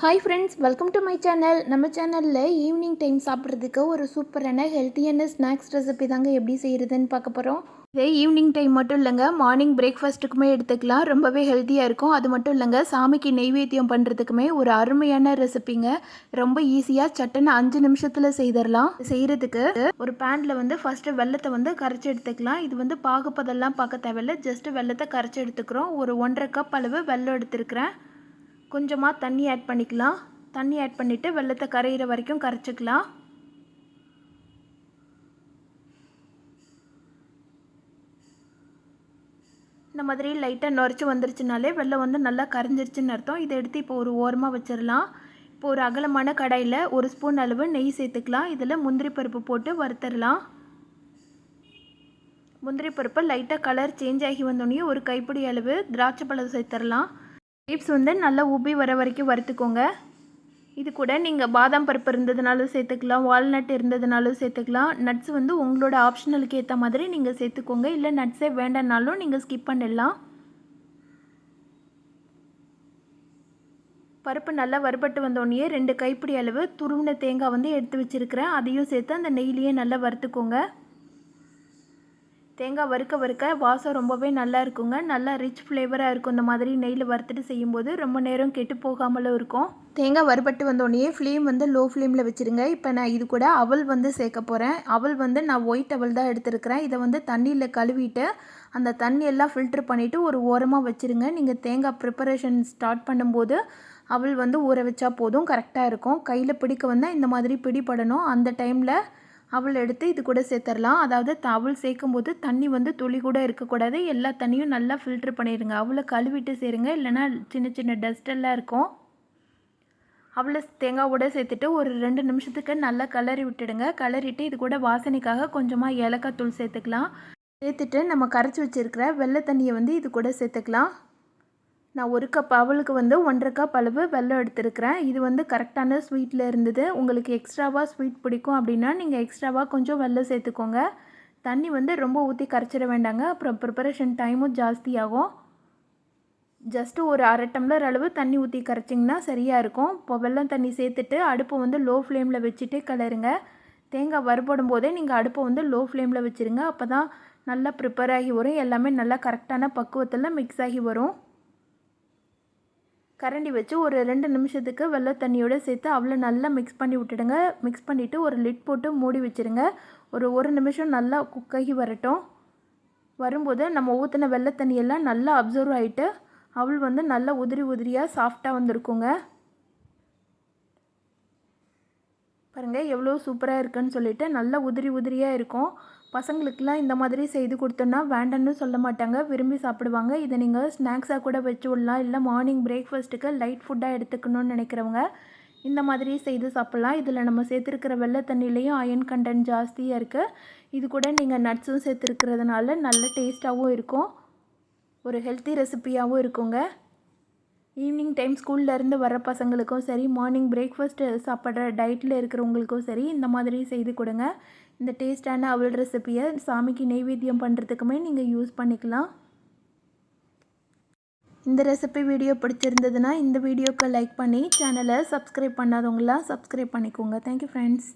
Hi friends welcome to my channel நம்ம சேனலில் evening time சாப்பிட்றதுக்கு ஒரு சூப்பரான ஹெல்த்தியான ஸ்நாக்ஸ் ரெசிபி தாங்க எப்படி செய்கிறதுன்னு பார்க்க போகிறோம் இதே ஈவினிங் டைம் மட்டும் இல்லைங்க மார்னிங் பிரேக்ஃபாஸ்ட்டுக்குமே எடுத்துக்கலாம். ரொம்பவே ஹெல்த்தியாக இருக்கும். அது மட்டும் இல்லைங்க சாமிக்கு நெய்வேத்தியம் பண்ணுறதுக்குமே ஒரு அருமையான ரெசிபிங்க ரொம்ப ஈஸியாக சட்டுன்னு அஞ்சு நிமிஷத்தில் செய்திடலாம் செய்கிறதுக்கு ஒரு பேனில் வந்து ஃபஸ்ட்டு வெள்ளத்தை வந்து கரைச்சி எடுத்துக்கலாம். இது வந்து பாகுப்பதெல்லாம் பார்க்க தேவையில்ல. ஜஸ்ட்டு வெள்ளத்தை கரைச்சி எடுத்துக்கிறோம். ஒரு ஒன்றரை கப் அளவு வெள்ளம் எடுத்துருக்கிறேன். கொஞ்சமாக தண்ணி ஆட் பண்ணிக்கலாம். தண்ணி ஆட் பண்ணிவிட்டு வெள்ளத்தை கரையிற வரைக்கும் கரைச்சிக்கலாம். இந்த மாதிரி லைட்டாக நுரைச்சி வந்துருச்சுனாலே வெள்ளம் வந்து நல்லா கரைஞ்சிருச்சுன்னு அர்த்தம். இதை எடுத்து இப்போ ஒரு ஓரமாக வச்சிடலாம். இப்போ ஒரு அகலமான கடாயில் ஒரு ஸ்பூன் அளவு நெய் சேர்த்துக்கலாம். இதில் முந்திரி பருப்பு போட்டு வறுத்துடலாம் முந்திரி பருப்பை லைட்டாக கலர் சேஞ்ச் ஆகி வந்தோடனே ஒரு கைப்பிடி அளவு திராட்சை பழம் சேர்த்துடலாம் கிரேப்ஸ் வந்து நல்லா உப்பி வர வரைக்கும் வறுத்துக்கோங்க. இது கூட நீங்கள் பாதாம் பருப்பு இருந்ததுனாலும் சேர்த்துக்கலாம் வால்நட் இருந்ததுனாலும் சேர்த்துக்கலாம். நட்ஸ் வந்து உங்களோட ஆப்ஷனலுக்கு ஏற்ற மாதிரி நீங்கள் சேர்த்துக்கோங்க. இல்லை நட்ஸே வேண்டாம்னாலும் நீங்கள் ஸ்கிப் பண்ணிடலாம். பருப்பு நல்லா வறுபட்டு வந்தோடனே ரெண்டு கைப்பிடி அளவு துருவின தேங்காய் வந்து எடுத்து வச்சுருக்கிறேன். அதையும் சேர்த்து அந்த நெய்லேயே நல்லா வறுத்துக்கோங்க. தேங்காய் வறுக்க வறுக்க வாசம் ரொம்பவே நல்லா இருக்குங்க. நல்லா ரிச் ஃப்ளேவராக இருக்கும். இந்த மாதிரி நெய்யில் வறுத்துட்டு செய்யும்போது ரொம்ப நேரம் கெட்டு போகாமலும் இருக்கும். தேங்காய் வறுபட்டு வந்தோடனே ஃப்ளேம் வந்து லோ ஃப்ளேமில் வச்சுருங்க. இப்போ நான் இது கூட அவல் வந்து சேர்க்க போகிறேன் அவல் வந்து நான் ஒயிட் அவல் தான் எடுத்துருக்கிறேன். இதை வந்து தண்ணியில் கழுவிட்டு அந்த தண்ணி எல்லாம் ஃபில்ட்ரு பண்ணிவிட்டு ஒரு ஓரமாக வச்சுருங்க. நீங்கள் தேங்காய் ப்ரிப்பரேஷன் ஸ்டார்ட் பண்ணும்போது அவள் வந்து ஊற வச்சா போதும். கரெக்டாக இருக்கும். கையில் பிடிக்க வந்தால் இந்த மாதிரி பிடிபடணும். அந்த டைமில் அவள் எடுத்து இது கூட சேர்த்துடலாம் அதாவது அவள் சேர்க்கும்போது தண்ணி வந்து துளி கூட இருக்கக்கூடாது. எல்லா தண்ணியும் நல்லா ஃபில்ட்ரு பண்ணிடுங்க. அவளை கழுவிட்டு சேருங்க. இல்லைனா சின்ன சின்ன டஸ்டெல்லாம் இருக்கும். அவளை தேங்காவோட சேர்த்துட்டு ஒரு ரெண்டு நிமிஷத்துக்கு நல்லா கலரி விட்டுடுங்க. கலரிட்டு இது கூட வாசனைக்காக கொஞ்சமாக ஏலக்காய் தூள் சேர்த்துக்கலாம். சேர்த்துட்டு நம்ம கரைச்சி வச்சுருக்கிற வெள்ளை தண்ணியை வந்து இது கூட சேர்த்துக்கலாம். நான் ஒரு கப் அவளுக்கு வந்து ஒன்றரை கப் அளவு வெள்ளம் எடுத்துருக்கிறேன். இது வந்து கரெக்டான ஸ்வீட்டில் இருந்தது. உங்களுக்கு எக்ஸ்ட்ராவாக ஸ்வீட் பிடிக்கும் அப்படின்னா நீங்கள் எக்ஸ்ட்ராவாக கொஞ்சம் வெள்ளம் சேர்த்துக்கோங்க. தண்ணி வந்து ரொம்ப ஊற்றி கரைச்சிட வேண்டாங்க. அப்புறம் ப்ரிப்பரேஷன் டைமும் ஜாஸ்தியாகும். ஜஸ்ட்டு ஒரு அரை டம்ளர் அளவு தண்ணி ஊற்றி கரைச்சிங்கன்னா சரியாக இருக்கும். இப்போ வெள்ளம் தண்ணி சேர்த்துட்டு அடுப்பை வந்து லோ ஃப்ளேமில் வச்சுட்டு கலருங்க தேங்காய் வறுபடும் போதே நீங்கள் அடுப்பை வந்து லோ ஃப்ளேமில் வச்சுருங்க. அப்போ தான் நல்லா ப்ரிப்பேர் ஆகி வரும். எல்லாமே நல்லா கரெக்டான பக்குவத்தில் மிக்ஸ் ஆகி வரும். கரண்டி வச்சு ஒரு ரெண்டு நிமிஷத்துக்கு வெள்ளை தண்ணியோடு சேர்த்து அவ்வளோ நல்லா மிக்ஸ் பண்ணி விட்டுடுங்க. மிக்ஸ் பண்ணிவிட்டு ஒரு லிட் போட்டு மூடி வச்சுருங்க. ஒரு ஒரு நிமிஷம் நல்லா குக்காகி வரட்டும். வரும்போது நம்ம ஊற்றின வெள்ளை தண்ணியெல்லாம் நல்லா அப்சர்வ் ஆகிட்டு அவள் வந்து நல்லா உதிரி உதிரியாக சாஃப்டாக வந்திருக்குங்க. பாருங்கள் எவ்வளோ சூப்பராக இருக்குன்னு சொல்லிவிட்டு நல்லா உதிரி உதிரியாக இருக்கும். பசங்களுக்கெலாம் இந்த மாதிரி செய்து கொடுத்தோன்னா வேண்டான்னு சொல்ல மாட்டாங்க. விரும்பி சாப்பிடுவாங்க. இதை நீங்கள் ஸ்நாக்ஸாக கூட வச்சு விடலாம். இல்லை மார்னிங் பிரேக்ஃபாஸ்ட்டுக்கு லைட் ஃபுட்டாக எடுத்துக்கணும்னு நினைக்கிறவங்க இந்த மாதிரி செய்து சாப்பிட்லாம். இதில் நம்ம சேர்த்துருக்கிற வெள்ளை தண்ணியிலையும் அயன் கண்டென்ட் ஜாஸ்தியாக இருக்குது இது கூட நீங்கள் நட்ஸும் சேர்த்துருக்கிறதுனால நல்ல டேஸ்ட்டாகவும் இருக்கும். ஒரு ஹெல்த்தி ரெசிப்பியாகவும் இருக்குங்க. ஈவினிங் டைம் ஸ்கூல்லேருந்து வர பசங்களுக்கும் சரி மார்னிங் பிரேக்ஃபாஸ்ட்டு சாப்பிட்ற டயட்டில் இருக்கிறவங்களுக்கும் சரி இந்த மாதிரி செய்து கொடுங்க. இந்த டேஸ்டான அவல் ரெசிப்பியை சாமிக்கு நெய்வேத்தியம் பண்ணுறதுக்குமே நீங்கள் யூஸ் பண்ணிக்கலாம். இந்த ரெசிபி வீடியோ பிடிச்சிருந்ததுன்னா இந்த வீடியோக்கு லைக் பண்ணி சேனலை சப்ஸ்கிரைப் பண்ணாதவங்களாம் சப்ஸ்கிரைப் பண்ணிக்கோங்க. Thank you friends